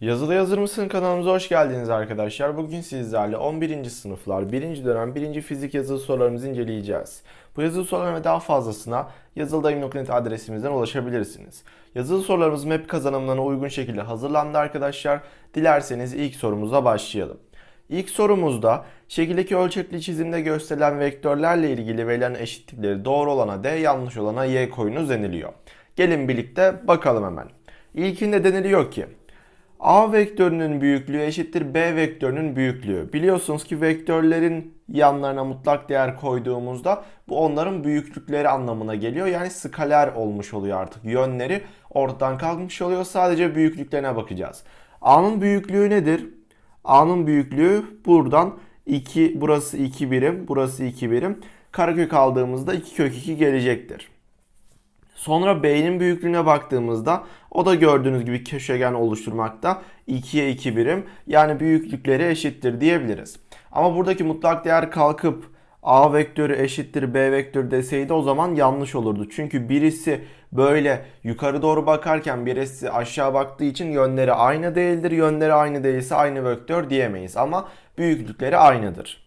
Yazılı Yazır mısın kanalımıza hoş geldiniz arkadaşlar. Bugün sizlerle 11. sınıflar 1. dönem 1. fizik yazılı sorularımızı inceleyeceğiz. Bu yazılı soruların ve daha fazlasına yazılıdayım.net adresimizden ulaşabilirsiniz. Yazılı sorularımız map kazanımlarına uygun şekilde hazırlandı arkadaşlar. Dilerseniz ilk sorumuza başlayalım. İlk sorumuzda şekildeki ölçekli çizimde gösterilen vektörlerle ilgili verilen eşitlikleri doğru olana D, yanlış olana Y koyunuz deniliyor. Gelin birlikte bakalım hemen. İlkinde deniliyor ki A vektörünün büyüklüğü eşittir B vektörünün büyüklüğü. Biliyorsunuz ki vektörlerin yanlarına mutlak değer koyduğumuzda bu onların büyüklükleri anlamına geliyor. Yani skaler olmuş oluyor artık. Yönleri ortadan kalkmış oluyor. Sadece büyüklüklerine bakacağız. A'nın büyüklüğü nedir? A'nın büyüklüğü buradan 2 burası 2 birim, burası 2 birim. Karekök aldığımızda 2 kök 2 gelecektir. Sonra B'nin büyüklüğüne baktığımızda o da gördüğünüz gibi köşegen oluşturmakta. 2'ye 2 birim yani büyüklükleri eşittir diyebiliriz. Ama buradaki mutlak değer kalkıp A vektörü eşittir B vektörü deseydi o zaman yanlış olurdu. Çünkü birisi böyle yukarı doğru bakarken birisi aşağı baktığı için yönleri aynı değildir. Yönleri aynı değilse aynı vektör diyemeyiz ama büyüklükleri aynıdır.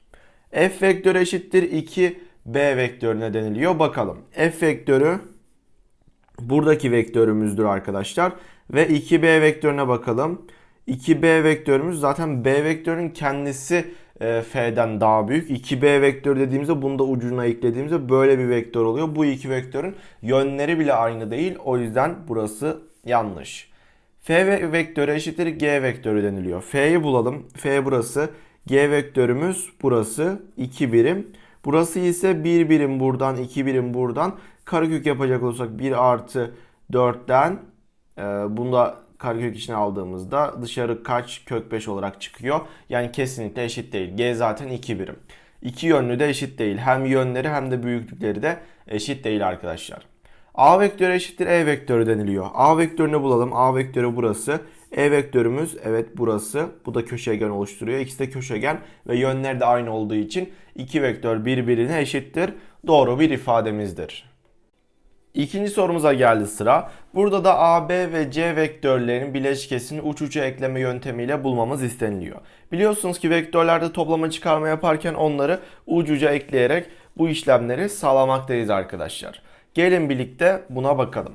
F vektörü eşittir 2 B vektörüne deniliyor. Bakalım. F vektörü buradaki vektörümüzdür arkadaşlar. Ve 2b vektörüne bakalım. 2b vektörümüz zaten b vektörün kendisi e, f'den daha büyük. 2b vektör dediğimizde bunu da ucuna eklediğimizde böyle bir vektör oluyor. Bu iki vektörün yönleri bile aynı değil. O yüzden burası yanlış. f ve- vektörü eşittir g vektörü deniliyor. f'yi bulalım. f burası. g vektörümüz burası 2 birim. Burası ise 1 birim buradan 2 birim buradan. Karekök yapacak olursak 1 artı 4'ten e, bunu da karekök içine aldığımızda dışarı kaç kök 5 olarak çıkıyor. Yani kesinlikle eşit değil. G zaten 2 birim. İki yönlü de eşit değil. Hem yönleri hem de büyüklükleri de eşit değil arkadaşlar. A vektörü eşittir E vektörü deniliyor. A vektörünü bulalım. A vektörü burası. E vektörümüz evet burası. Bu da köşegen oluşturuyor. İkisi de köşegen ve yönleri de aynı olduğu için iki vektör birbirine eşittir. Doğru bir ifademizdir. İkinci sorumuza geldi sıra. Burada da A, B ve C vektörlerin bileşkesini uç uca ekleme yöntemiyle bulmamız isteniliyor. Biliyorsunuz ki vektörlerde toplama çıkarma yaparken onları uç uca ekleyerek bu işlemleri sağlamaktayız arkadaşlar. Gelin birlikte buna bakalım.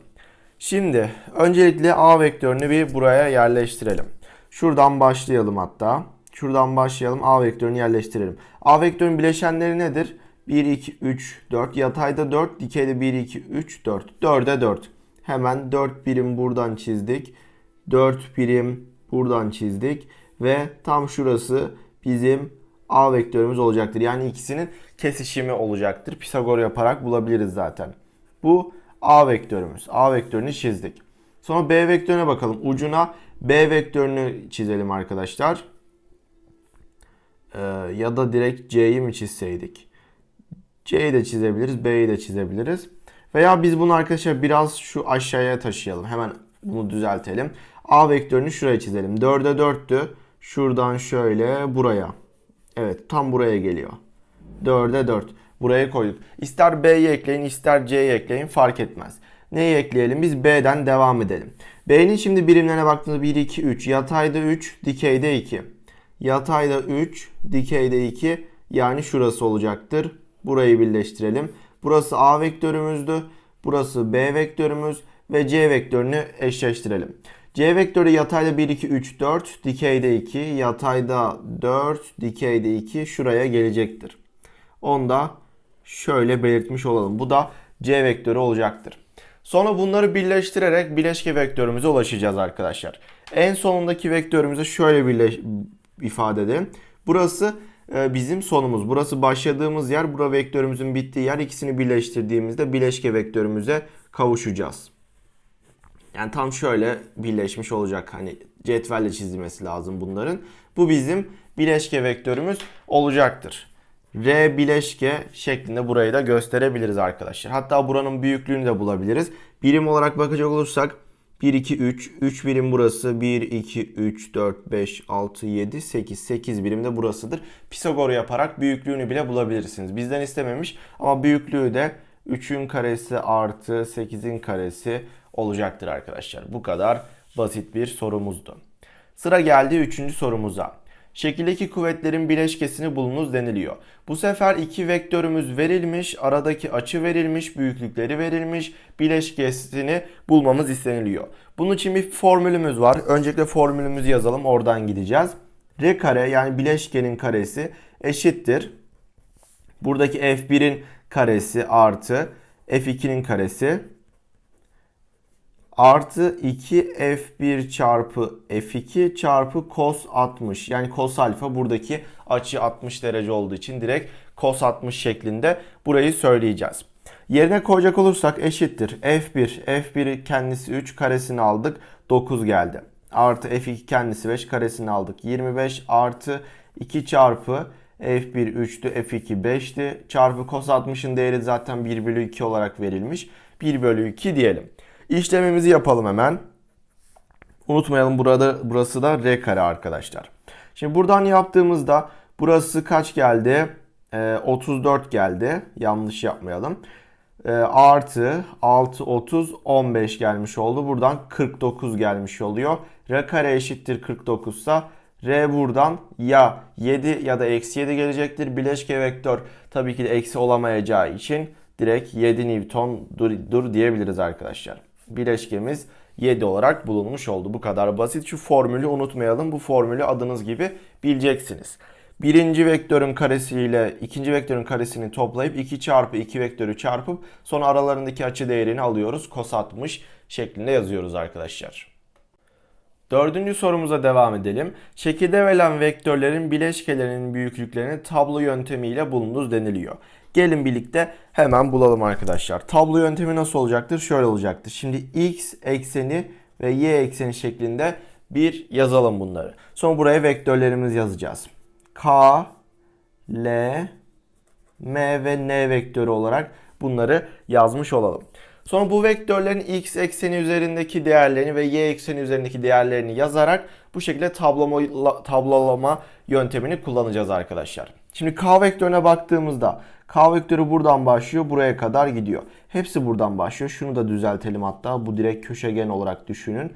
Şimdi öncelikle A vektörünü bir buraya yerleştirelim. Şuradan başlayalım hatta. Şuradan başlayalım A vektörünü yerleştirelim. A vektörün bileşenleri nedir? 1, 2, 3, 4. Yatayda 4, dikeyde 1, 2, 3, 4. 4'e 4. Hemen 4 birim buradan çizdik. 4 birim buradan çizdik. Ve tam şurası bizim A vektörümüz olacaktır. Yani ikisinin kesişimi olacaktır. Pisagor yaparak bulabiliriz zaten. Bu A vektörümüz. A vektörünü çizdik. Sonra B vektörüne bakalım. Ucuna B vektörünü çizelim arkadaşlar. Ee, ya da direkt C'yi mi çizseydik? C'yi de çizebiliriz, B'yi de çizebiliriz. Veya biz bunu arkadaşlar biraz şu aşağıya taşıyalım. Hemen bunu düzeltelim. A vektörünü şuraya çizelim. 4'e 4'tü. Şuradan şöyle buraya. Evet tam buraya geliyor. 4'e 4. Buraya koyduk. İster B'yi ekleyin ister C'yi ekleyin fark etmez. Neyi ekleyelim? Biz B'den devam edelim. B'nin şimdi birimlerine baktığımızda 1, 2, 3. Yatayda 3, dikeyde 2. Yatayda 3, dikeyde 2. Yani şurası olacaktır. Burayı birleştirelim. Burası A vektörümüzdü. Burası B vektörümüz ve C vektörünü eşleştirelim. C vektörü yatayda 1, 2, 3, 4, dikeyde 2, yatayda 4, dikeyde 2 şuraya gelecektir. Onu da şöyle belirtmiş olalım. Bu da C vektörü olacaktır. Sonra bunları birleştirerek bileşke vektörümüze ulaşacağız arkadaşlar. En sonundaki vektörümüzü şöyle birleş ifade edelim. Burası bizim sonumuz. Burası başladığımız yer, bura vektörümüzün bittiği yer. İkisini birleştirdiğimizde bileşke vektörümüze kavuşacağız. Yani tam şöyle birleşmiş olacak. Hani cetvelle çizilmesi lazım bunların. Bu bizim bileşke vektörümüz olacaktır. R bileşke şeklinde burayı da gösterebiliriz arkadaşlar. Hatta buranın büyüklüğünü de bulabiliriz. Birim olarak bakacak olursak 1, 2, 3. 3 birim burası. 1, 2, 3, 4, 5, 6, 7, 8. 8 birim de burasıdır. Pisagor yaparak büyüklüğünü bile bulabilirsiniz. Bizden istememiş ama büyüklüğü de 3'ün karesi artı 8'in karesi olacaktır arkadaşlar. Bu kadar basit bir sorumuzdu. Sıra geldi 3. sorumuza. Şekildeki kuvvetlerin bileşkesini bulunuz deniliyor. Bu sefer iki vektörümüz verilmiş, aradaki açı verilmiş, büyüklükleri verilmiş, bileşkesini bulmamız isteniliyor. Bunun için bir formülümüz var. Öncelikle formülümüzü yazalım, oradan gideceğiz. R kare yani bileşkenin karesi eşittir. Buradaki F1'in karesi artı F2'nin karesi artı 2 F1 çarpı F2 çarpı cos 60. Yani cos alfa buradaki açı 60 derece olduğu için direkt cos 60 şeklinde burayı söyleyeceğiz. Yerine koyacak olursak eşittir. F1, F1 kendisi 3 karesini aldık 9 geldi. Artı F2 kendisi 5 karesini aldık 25 artı 2 çarpı F1 3'tü, F2 5'ti. Çarpı cos 60'ın değeri zaten 1 bölü 2 olarak verilmiş. 1 bölü 2 diyelim. İşlemimizi yapalım hemen. Unutmayalım burada burası da r kare arkadaşlar. Şimdi buradan yaptığımızda burası kaç geldi? Ee, 34 geldi. Yanlış yapmayalım. Ee, artı 6 30 15 gelmiş oldu. Buradan 49 gelmiş oluyor. r kare eşittir 49 ise R buradan ya 7 ya da eksi 7 gelecektir. Bileşke vektör tabii ki de eksi olamayacağı için direkt 7 Newton dur, dur diyebiliriz arkadaşlar. Bileşkemiz 7 olarak bulunmuş oldu. Bu kadar basit. Şu formülü unutmayalım. Bu formülü adınız gibi bileceksiniz. Birinci vektörün karesiyle ikinci vektörün karesini toplayıp 2 çarpı 2 vektörü çarpıp sonra aralarındaki açı değerini alıyoruz. Kos 60 şeklinde yazıyoruz arkadaşlar. Dördüncü sorumuza devam edelim. Şekilde verilen vektörlerin bileşkelerinin büyüklüklerini tablo yöntemiyle bulunuz deniliyor. Gelin birlikte hemen bulalım arkadaşlar. Tablo yöntemi nasıl olacaktır? Şöyle olacaktır. Şimdi x ekseni ve y ekseni şeklinde bir yazalım bunları. Sonra buraya vektörlerimizi yazacağız. K, L, M ve N vektörü olarak bunları yazmış olalım. Sonra bu vektörlerin x ekseni üzerindeki değerlerini ve y ekseni üzerindeki değerlerini yazarak bu şekilde tabloma, tablolama yöntemini kullanacağız arkadaşlar. Şimdi k vektörüne baktığımızda k vektörü buradan başlıyor buraya kadar gidiyor. Hepsi buradan başlıyor. Şunu da düzeltelim hatta bu direkt köşegen olarak düşünün.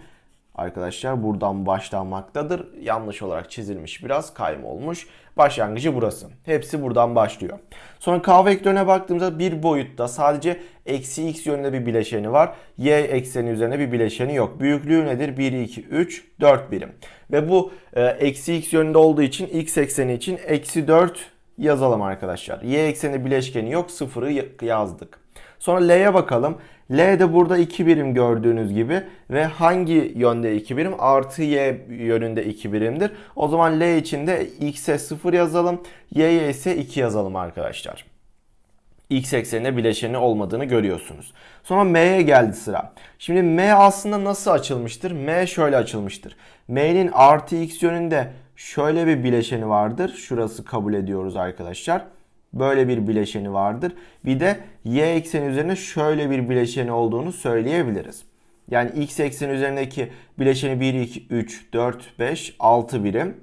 Arkadaşlar buradan başlanmaktadır. Yanlış olarak çizilmiş biraz kayma olmuş. Başlangıcı burası. Hepsi buradan başlıyor. Sonra k vektörüne baktığımızda bir boyutta sadece eksi x yönünde bir bileşeni var. Y ekseni üzerine bir bileşeni yok. Büyüklüğü nedir? 1, 2, 3, 4 birim. Ve bu e, eksi x yönünde olduğu için x ekseni için eksi 4 yazalım arkadaşlar. Y ekseni bileşkeni yok. Sıfırı yazdık. Sonra L'ye bakalım. L de burada 2 birim gördüğünüz gibi ve hangi yönde 2 birim? Artı Y yönünde 2 birimdir. O zaman L için de X'e 0 yazalım. Y'ye ise 2 yazalım arkadaşlar. X ekseninde bileşeni olmadığını görüyorsunuz. Sonra M'ye geldi sıra. Şimdi M aslında nasıl açılmıştır? M şöyle açılmıştır. M'nin artı X yönünde şöyle bir bileşeni vardır. Şurası kabul ediyoruz arkadaşlar böyle bir bileşeni vardır. Bir de y ekseni üzerine şöyle bir bileşeni olduğunu söyleyebiliriz. Yani x ekseni üzerindeki bileşeni 1, 2, 3, 4, 5, 6 birim.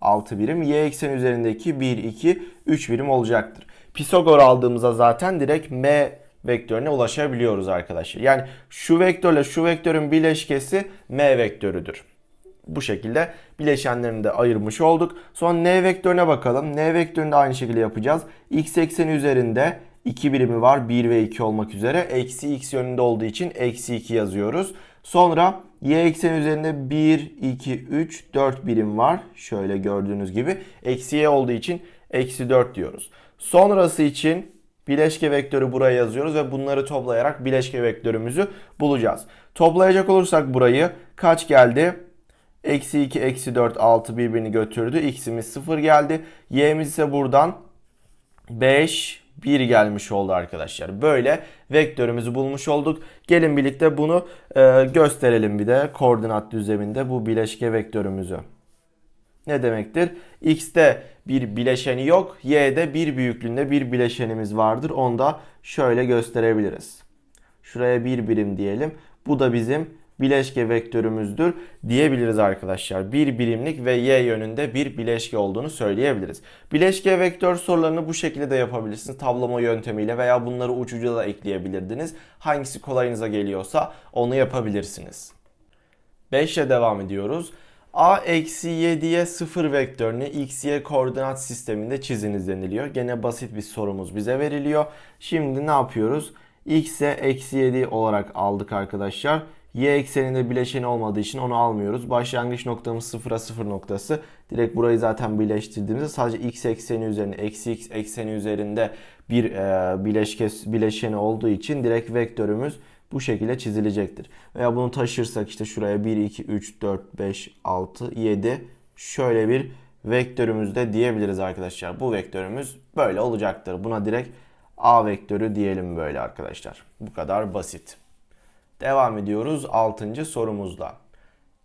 6 birim. Y ekseni üzerindeki 1, 2, 3 birim olacaktır. Pisagor aldığımızda zaten direkt m vektörüne ulaşabiliyoruz arkadaşlar. Yani şu vektörle şu vektörün bileşkesi m vektörüdür bu şekilde bileşenlerini de ayırmış olduk. Sonra n vektörüne bakalım. n vektörünü de aynı şekilde yapacağız. x ekseni üzerinde 2 birimi var. 1 ve 2 olmak üzere. Eksi x yönünde olduğu için eksi 2 yazıyoruz. Sonra y ekseni üzerinde 1, 2, 3, 4 birim var. Şöyle gördüğünüz gibi. Eksi y olduğu için eksi 4 diyoruz. Sonrası için bileşke vektörü buraya yazıyoruz ve bunları toplayarak bileşke vektörümüzü bulacağız. Toplayacak olursak burayı kaç geldi? Eksi 2, eksi 4, 6 birbirini götürdü. X'imiz 0 geldi. Y'miz ise buradan 5, 1 gelmiş oldu arkadaşlar. Böyle vektörümüzü bulmuş olduk. Gelin birlikte bunu e, gösterelim bir de koordinat düzleminde bu bileşke vektörümüzü. Ne demektir? X'te bir bileşeni yok. Y'de bir büyüklüğünde bir bileşenimiz vardır. Onu da şöyle gösterebiliriz. Şuraya bir birim diyelim. Bu da bizim bileşke vektörümüzdür diyebiliriz arkadaşlar. Bir birimlik ve y yönünde bir bileşke olduğunu söyleyebiliriz. Bileşke vektör sorularını bu şekilde de yapabilirsiniz. Tablama yöntemiyle veya bunları uçucu da ekleyebilirdiniz. Hangisi kolayınıza geliyorsa onu yapabilirsiniz. 5 ile devam ediyoruz. A eksi 7'ye 0 vektörünü x, y koordinat sisteminde çiziniz deniliyor. Gene basit bir sorumuz bize veriliyor. Şimdi ne yapıyoruz? x'e eksi 7 olarak aldık arkadaşlar. Y ekseninde bileşeni olmadığı için onu almıyoruz. Başlangıç noktamız 0'a 0 noktası. Direkt burayı zaten birleştirdiğimizde sadece x ekseni üzerinde, eksi x ekseni üzerinde bir e, bileşke, bileşeni olduğu için direkt vektörümüz bu şekilde çizilecektir. Veya bunu taşırsak işte şuraya 1, 2, 3, 4, 5, 6, 7 şöyle bir vektörümüz de diyebiliriz arkadaşlar. Bu vektörümüz böyle olacaktır. Buna direkt A vektörü diyelim böyle arkadaşlar. Bu kadar basit. Devam ediyoruz 6. sorumuzla.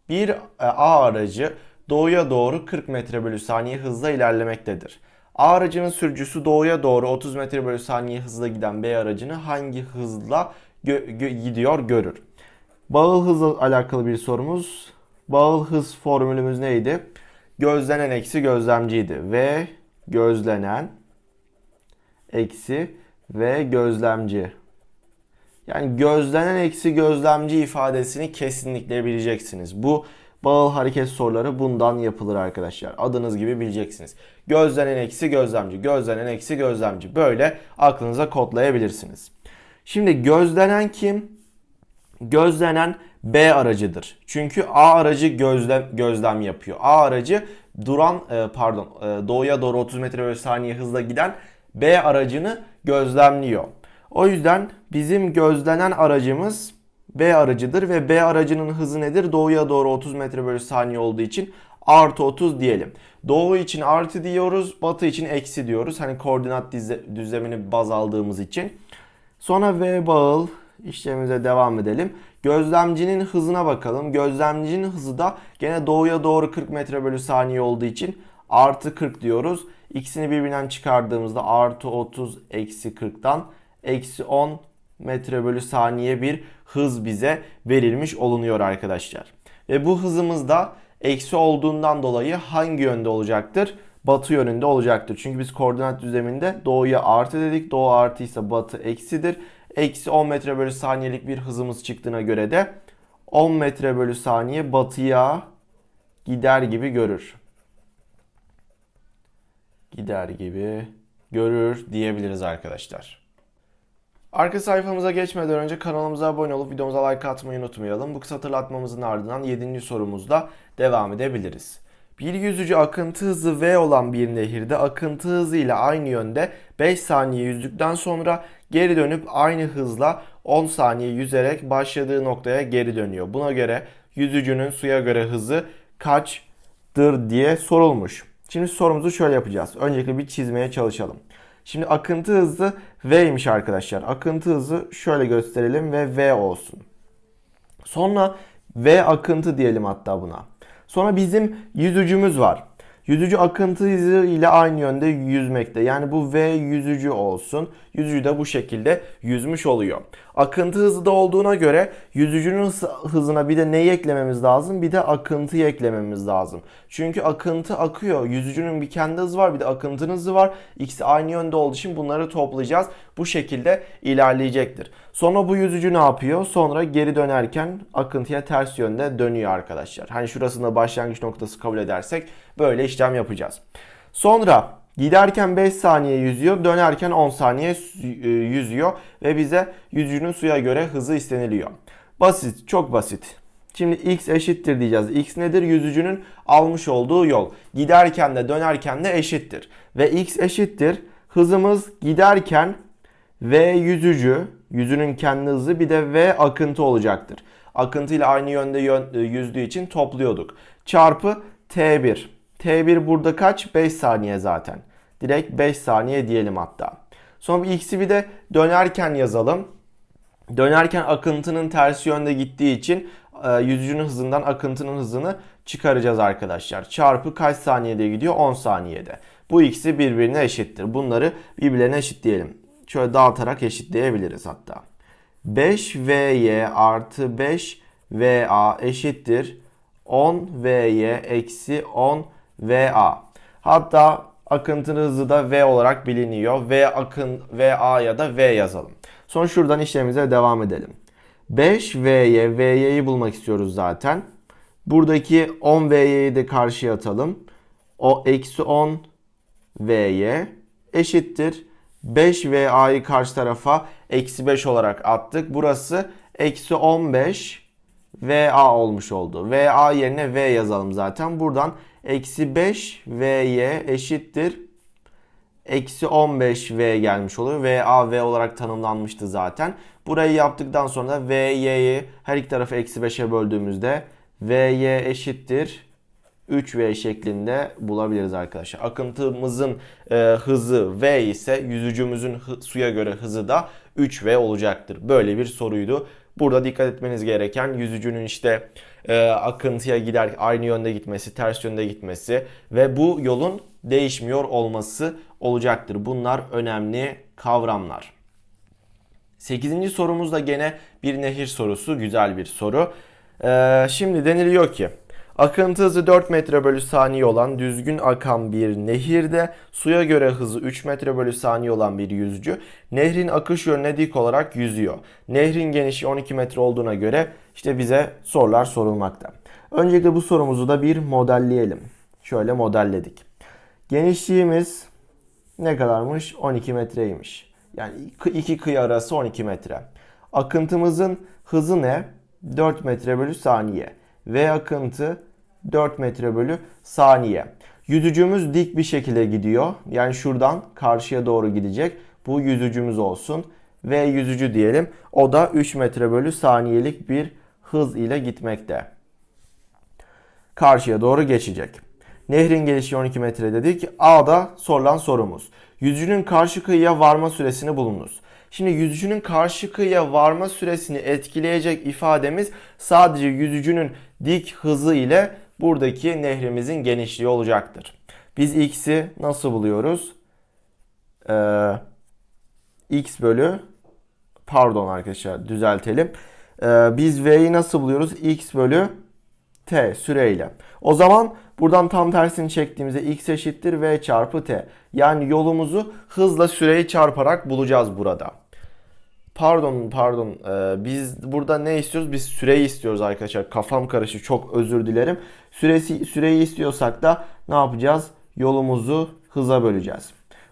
Bir e, A aracı doğuya doğru 40 metre bölü saniye hızla ilerlemektedir. A aracının sürücüsü doğuya doğru 30 metre bölü saniye hızla giden B aracını hangi hızla gö- gö- gidiyor görür. Bağıl hızla alakalı bir sorumuz. Bağıl hız formülümüz neydi? Gözlenen eksi gözlemciydi. Ve gözlenen eksi ve gözlemci. Yani gözlenen eksi gözlemci ifadesini kesinlikle bileceksiniz. Bu bağıl hareket soruları bundan yapılır arkadaşlar. Adınız gibi bileceksiniz. Gözlenen eksi gözlemci, gözlenen eksi gözlemci. Böyle aklınıza kodlayabilirsiniz. Şimdi gözlenen kim? Gözlenen B aracıdır. Çünkü A aracı gözlem gözlem yapıyor. A aracı duran e, pardon e, doğuya doğru 30 metre bölü saniye hızla giden B aracını gözlemliyor. O yüzden bizim gözlenen aracımız B aracıdır ve B aracının hızı nedir? Doğuya doğru 30 metre bölü saniye olduğu için artı 30 diyelim. Doğu için artı diyoruz, batı için eksi diyoruz. Hani koordinat düzlemini baz aldığımız için. Sonra V bağıl işlemimize devam edelim. Gözlemcinin hızına bakalım. Gözlemcinin hızı da gene doğuya doğru 40 metre bölü saniye olduğu için artı 40 diyoruz. İkisini birbirinden çıkardığımızda artı 30 eksi 40'tan eksi 10 metre bölü saniye bir hız bize verilmiş olunuyor arkadaşlar. Ve bu hızımız da eksi olduğundan dolayı hangi yönde olacaktır? Batı yönünde olacaktır. Çünkü biz koordinat düzleminde doğuya artı dedik. Doğu artıysa batı eksidir. Eksi 10 metre bölü saniyelik bir hızımız çıktığına göre de 10 metre bölü saniye batıya gider gibi görür. Gider gibi görür diyebiliriz arkadaşlar. Arka sayfamıza geçmeden önce kanalımıza abone olup videomuza like atmayı unutmayalım. Bu kısa hatırlatmamızın ardından 7. sorumuzda devam edebiliriz. Bir yüzücü akıntı hızı V olan bir nehirde akıntı hızı ile aynı yönde 5 saniye yüzdükten sonra geri dönüp aynı hızla 10 saniye yüzerek başladığı noktaya geri dönüyor. Buna göre yüzücünün suya göre hızı kaçtır diye sorulmuş. Şimdi sorumuzu şöyle yapacağız. Öncelikle bir çizmeye çalışalım. Şimdi akıntı hızı V'ymiş arkadaşlar. Akıntı hızı şöyle gösterelim ve V olsun. Sonra V akıntı diyelim hatta buna. Sonra bizim yüzücümüz var. Yüzücü akıntı hızı ile aynı yönde yüzmekte. Yani bu V yüzücü olsun. Yüzücü de bu şekilde yüzmüş oluyor. Akıntı hızı da olduğuna göre yüzücünün hızına bir de neyi eklememiz lazım? Bir de akıntıyı eklememiz lazım. Çünkü akıntı akıyor. Yüzücünün bir kendi hızı var bir de akıntının hızı var. İkisi aynı yönde olduğu için bunları toplayacağız. Bu şekilde ilerleyecektir. Sonra bu yüzücü ne yapıyor? Sonra geri dönerken akıntıya ters yönde dönüyor arkadaşlar. Hani şurasında başlangıç noktası kabul edersek böyle işlem yapacağız. Sonra giderken 5 saniye yüzüyor, dönerken 10 saniye e, yüzüyor ve bize yüzücünün suya göre hızı isteniliyor. Basit, çok basit. Şimdi x eşittir diyeceğiz. x nedir? Yüzücünün almış olduğu yol. Giderken de dönerken de eşittir. Ve x eşittir. Hızımız giderken v yüzücü, yüzünün kendi hızı bir de v akıntı olacaktır. Akıntı ile aynı yönde e, yüzdüğü için topluyorduk. Çarpı t1. T1 burada kaç? 5 saniye zaten. Direkt 5 saniye diyelim hatta. Sonra x'i bir de dönerken yazalım. Dönerken akıntının tersi yönde gittiği için e, yüzücünün hızından akıntının hızını çıkaracağız arkadaşlar. Çarpı kaç saniyede gidiyor? 10 saniyede. Bu ikisi birbirine eşittir. Bunları birbirlerine eşitleyelim. Şöyle dağıtarak eşitleyebiliriz hatta. 5VY artı 5VA eşittir 10VY eksi 10VA. Hatta akıntının hızı da V olarak biliniyor. V akın VA ya da V yazalım. Sonra şuradan işlemimize devam edelim. 5V'ye V'yi bulmak istiyoruz zaten. Buradaki 10 V'yi de karşıya atalım. O eksi 10 V'ye eşittir. 5 VA'yı karşı tarafa eksi 5 olarak attık. Burası eksi 15 VA olmuş oldu. VA yerine V yazalım zaten. Buradan eksi 5 VY eşittir. Eksi 15 V gelmiş oluyor. VA V olarak tanımlanmıştı zaten. Burayı yaptıktan sonra VY'yi her iki tarafı eksi 5'e böldüğümüzde VY eşittir 3V şeklinde bulabiliriz arkadaşlar. Akıntımızın e, hızı V ise yüzücümüzün hı- suya göre hızı da 3V olacaktır. Böyle bir soruydu. Burada dikkat etmeniz gereken yüzücünün işte e, akıntıya gider aynı yönde gitmesi, ters yönde gitmesi ve bu yolun değişmiyor olması olacaktır. Bunlar önemli kavramlar. 8. sorumuz da gene bir nehir sorusu. Güzel bir soru. Ee, şimdi deniliyor ki akıntı hızı 4 metre bölü saniye olan düzgün akan bir nehirde suya göre hızı 3 metre bölü saniye olan bir yüzücü nehrin akış yönüne dik olarak yüzüyor. Nehrin genişliği 12 metre olduğuna göre işte bize sorular sorulmakta. Öncelikle bu sorumuzu da bir modelleyelim. Şöyle modelledik. Genişliğimiz ne kadarmış? 12 metreymiş. Yani iki kıyı arası 12 metre. Akıntımızın hızı ne? 4 metre bölü saniye. V akıntı 4 metre bölü saniye. Yüzücümüz dik bir şekilde gidiyor. Yani şuradan karşıya doğru gidecek. Bu yüzücümüz olsun. V yüzücü diyelim. O da 3 metre bölü saniyelik bir hız ile gitmekte. Karşıya doğru geçecek. Nehrin gelişi 12 metre dedik. A'da sorulan sorumuz. Yüzücünün karşı kıyıya varma süresini bulunuz. Şimdi yüzücünün karşı kıyıya varma süresini etkileyecek ifademiz sadece yüzücünün dik hızı ile buradaki nehrimizin genişliği olacaktır. Biz x'i nasıl buluyoruz? Ee, x bölü pardon arkadaşlar düzeltelim. Ee, biz v'yi nasıl buluyoruz? x bölü t süreyle. O zaman buradan tam tersini çektiğimizde x eşittir v çarpı t. Yani yolumuzu hızla süreyi çarparak bulacağız burada. Pardon pardon Ee, biz burada ne istiyoruz? Biz süreyi istiyoruz arkadaşlar. Kafam karıştı çok özür dilerim. Süresi, süreyi istiyorsak da ne yapacağız? Yolumuzu hıza böleceğiz.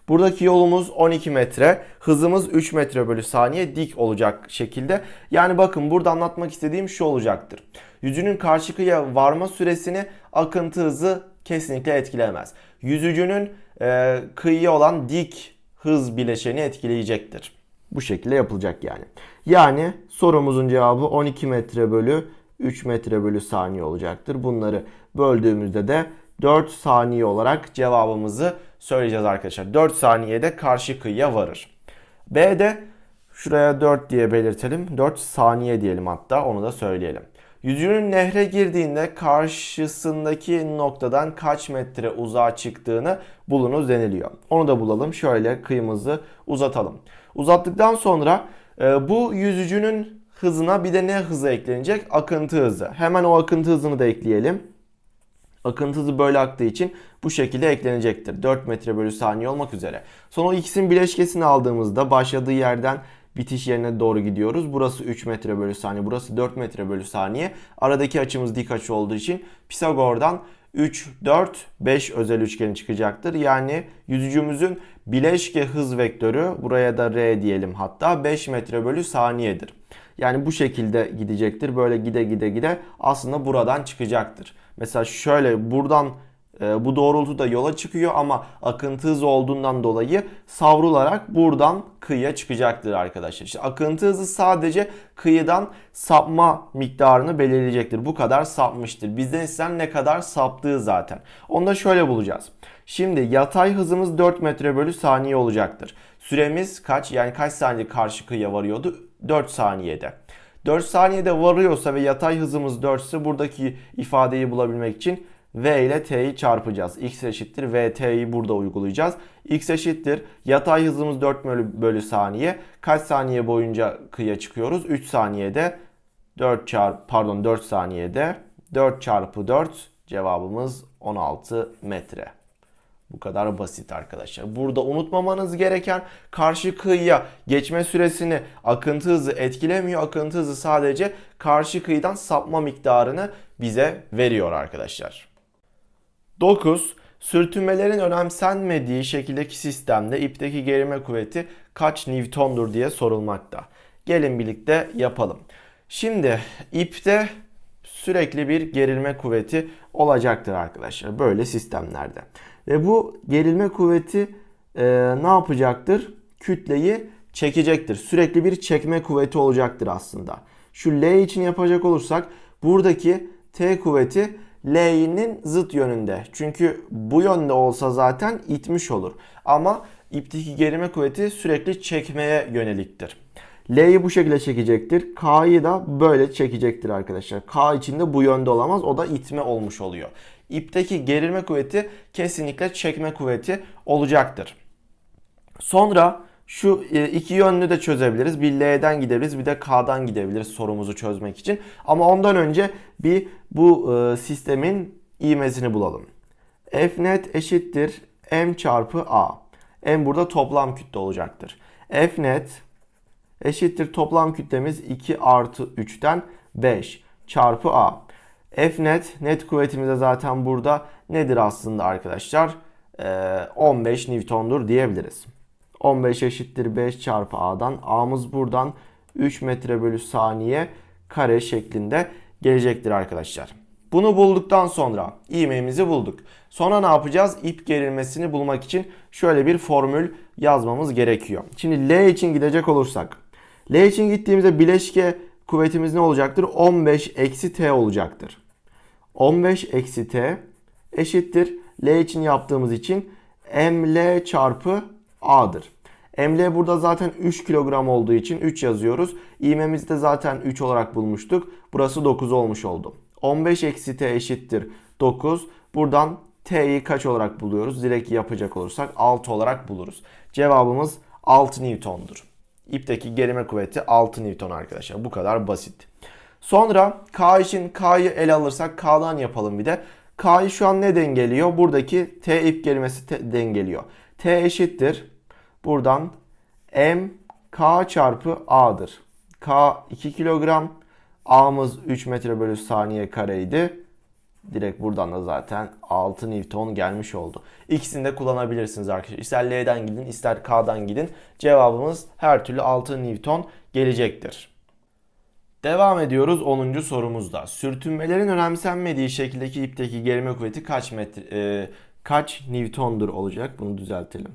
Buradaki yolumuz 12 metre. Hızımız 3 metre bölü saniye dik olacak şekilde. Yani bakın burada anlatmak istediğim şu olacaktır. Yüzücünün karşı kıyıya varma süresini akıntı hızı kesinlikle etkilemez. Yüzücünün e, kıyıya olan dik hız bileşeni etkileyecektir. Bu şekilde yapılacak yani. Yani sorumuzun cevabı 12 metre bölü 3 metre bölü saniye olacaktır. Bunları böldüğümüzde de 4 saniye olarak cevabımızı söyleyeceğiz arkadaşlar. 4 saniyede karşı kıyıya varır. B'de şuraya 4 diye belirtelim. 4 saniye diyelim hatta onu da söyleyelim. Yüzüğün nehre girdiğinde karşısındaki noktadan kaç metre uzağa çıktığını bulunuz deniliyor. Onu da bulalım. Şöyle kıyımızı uzatalım. Uzattıktan sonra e, bu yüzücünün hızına bir de ne hızı eklenecek? Akıntı hızı. Hemen o akıntı hızını da ekleyelim. Akıntı hızı böyle aktığı için bu şekilde eklenecektir. 4 metre bölü saniye olmak üzere. Sonra ikisinin bileşkesini aldığımızda başladığı yerden bitiş yerine doğru gidiyoruz. Burası 3 metre bölü saniye, burası 4 metre bölü saniye. Aradaki açımız dik açı olduğu için Pisagor'dan 3, 4, 5 özel üçgeni çıkacaktır. Yani yüzücümüzün bileşke hız vektörü buraya da R diyelim hatta 5 metre bölü saniyedir. Yani bu şekilde gidecektir. Böyle gide gide gide aslında buradan çıkacaktır. Mesela şöyle buradan e, bu doğrultuda yola çıkıyor ama akıntı hızı olduğundan dolayı savrularak buradan kıyıya çıkacaktır arkadaşlar. İşte akıntı hızı sadece kıyıdan sapma miktarını belirleyecektir. Bu kadar sapmıştır. Bizden istenen ne kadar saptığı zaten. Onu da şöyle bulacağız. Şimdi yatay hızımız 4 metre bölü saniye olacaktır. Süremiz kaç? Yani kaç saniye karşı kıyıya varıyordu? 4 saniyede. 4 saniyede varıyorsa ve yatay hızımız 4 ise buradaki ifadeyi bulabilmek için V ile T'yi çarpacağız. X eşittir V T'yi burada uygulayacağız. X eşittir yatay hızımız 4 bölü, bölü saniye. Kaç saniye boyunca kıyıya çıkıyoruz? 3 saniyede 4 çarp pardon 4 saniyede 4 çarpı 4 cevabımız 16 metre. Bu kadar basit arkadaşlar. Burada unutmamanız gereken karşı kıyıya geçme süresini akıntı hızı etkilemiyor. Akıntı hızı sadece karşı kıyıdan sapma miktarını bize veriyor arkadaşlar. 9. Sürtünmelerin önemsenmediği şekildeki sistemde ipteki gerilme kuvveti kaç Newton'dur diye sorulmakta. Gelin birlikte yapalım. Şimdi ipte sürekli bir gerilme kuvveti olacaktır arkadaşlar. Böyle sistemlerde. Ve bu gerilme kuvveti e, ne yapacaktır? Kütleyi çekecektir. Sürekli bir çekme kuvveti olacaktır aslında. Şu L için yapacak olursak buradaki T kuvveti L'nin zıt yönünde. Çünkü bu yönde olsa zaten itmiş olur. Ama ipteki gerilme kuvveti sürekli çekmeye yöneliktir. L'yi bu şekilde çekecektir. K'yı da böyle çekecektir arkadaşlar. K içinde bu yönde olamaz. O da itme olmuş oluyor. İpteki gerilme kuvveti kesinlikle çekme kuvveti olacaktır. Sonra şu e, iki yönlü de çözebiliriz. Bir L'den gidebiliriz bir de K'dan gidebiliriz sorumuzu çözmek için. Ama ondan önce bir bu e, sistemin ivmesini bulalım. F net eşittir M çarpı A. M burada toplam kütle olacaktır. F net eşittir toplam kütlemiz 2 artı 3'ten 5 çarpı A. F net net kuvvetimiz de zaten burada nedir aslında arkadaşlar? Ee, 15 Newton'dur diyebiliriz. 15 eşittir 5 çarpı A'dan. A'mız buradan 3 metre bölü saniye kare şeklinde gelecektir arkadaşlar. Bunu bulduktan sonra ivmemizi bulduk. Sonra ne yapacağız? İp gerilmesini bulmak için şöyle bir formül yazmamız gerekiyor. Şimdi L için gidecek olursak. L için gittiğimizde bileşke kuvvetimiz ne olacaktır? 15 eksi T olacaktır. 15 eksi T eşittir. L için yaptığımız için ML çarpı A'dır. ML burada zaten 3 kilogram olduğu için 3 yazıyoruz. İğmemizi de zaten 3 olarak bulmuştuk. Burası 9 olmuş oldu. 15 eksi T eşittir 9. Buradan T'yi kaç olarak buluyoruz? Direkt yapacak olursak 6 olarak buluruz. Cevabımız 6 Newton'dur. İpteki gerilme kuvveti 6 Newton arkadaşlar. Bu kadar basit. Sonra K için K'yı ele alırsak K'dan yapalım bir de. K'yı şu an ne dengeliyor? Buradaki T ip gerilmesi te- dengeliyor. T eşittir. Buradan M K çarpı A'dır. K 2 kilogram. A'mız 3 metre bölü saniye kareydi. Direkt buradan da zaten 6 Newton gelmiş oldu. İkisini de kullanabilirsiniz arkadaşlar. İster L'den gidin ister K'dan gidin. Cevabımız her türlü 6 Newton gelecektir. Devam ediyoruz 10. sorumuzda. Sürtünmelerin önemsenmediği şekildeki ipteki gerilme kuvveti kaç metre e, kaç Newton'dur olacak? Bunu düzeltelim.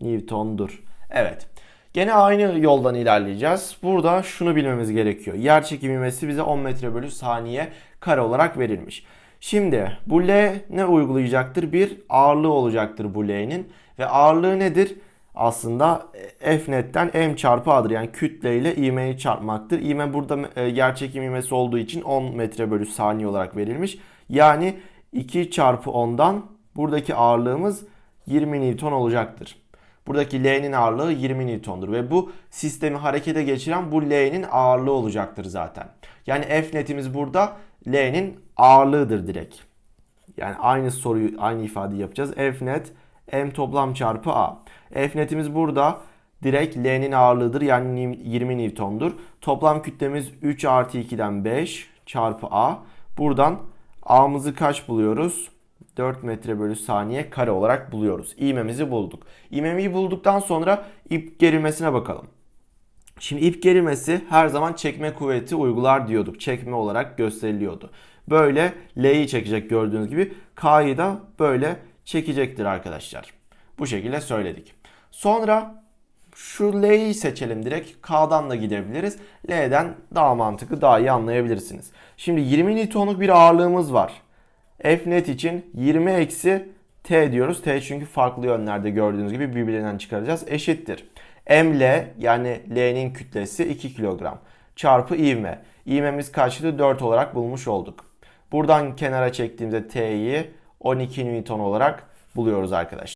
Newton'dur. Evet. Gene aynı yoldan ilerleyeceğiz. Burada şunu bilmemiz gerekiyor. Yer çekimi ivmesi bize 10 metre bölü saniye kare olarak verilmiş. Şimdi bu L ne uygulayacaktır? Bir ağırlığı olacaktır bu L'nin. Ve ağırlığı nedir? Aslında F netten M çarpı A'dır. Yani kütle ile ivmeyi çarpmaktır. İvme burada e, yer çekim ivmesi olduğu için 10 metre bölü saniye olarak verilmiş. Yani 2 çarpı 10'dan buradaki ağırlığımız 20 Newton olacaktır. Buradaki L'nin ağırlığı 20 Newton'dur ve bu sistemi harekete geçiren bu L'nin ağırlığı olacaktır zaten. Yani F netimiz burada L'nin ağırlığıdır direkt. Yani aynı soruyu, aynı ifadeyi yapacağız. F net M toplam çarpı A. F netimiz burada direkt L'nin ağırlığıdır yani 20 Newton'dur. Toplam kütlemiz 3 artı 2'den 5 çarpı A. Buradan A'mızı kaç buluyoruz? 4 metre bölü saniye kare olarak buluyoruz. İğmemizi bulduk. İğmeyi bulduktan sonra ip gerilmesine bakalım. Şimdi ip gerilmesi her zaman çekme kuvveti uygular diyorduk. Çekme olarak gösteriliyordu. Böyle L'yi çekecek gördüğünüz gibi K'yı da böyle çekecektir arkadaşlar. Bu şekilde söyledik. Sonra şu L'yi seçelim direkt. K'dan da gidebiliriz. L'den daha mantıklı, daha iyi anlayabilirsiniz. Şimdi 20 Newton'luk bir ağırlığımız var. F net için 20 eksi T diyoruz. T çünkü farklı yönlerde gördüğünüz gibi birbirinden çıkaracağız. Eşittir. ML yani L'nin kütlesi 2 kilogram çarpı ivme. İvmemiz kaçtı? 4 olarak bulmuş olduk. Buradan kenara çektiğimizde T'yi 12 Newton olarak buluyoruz arkadaşlar.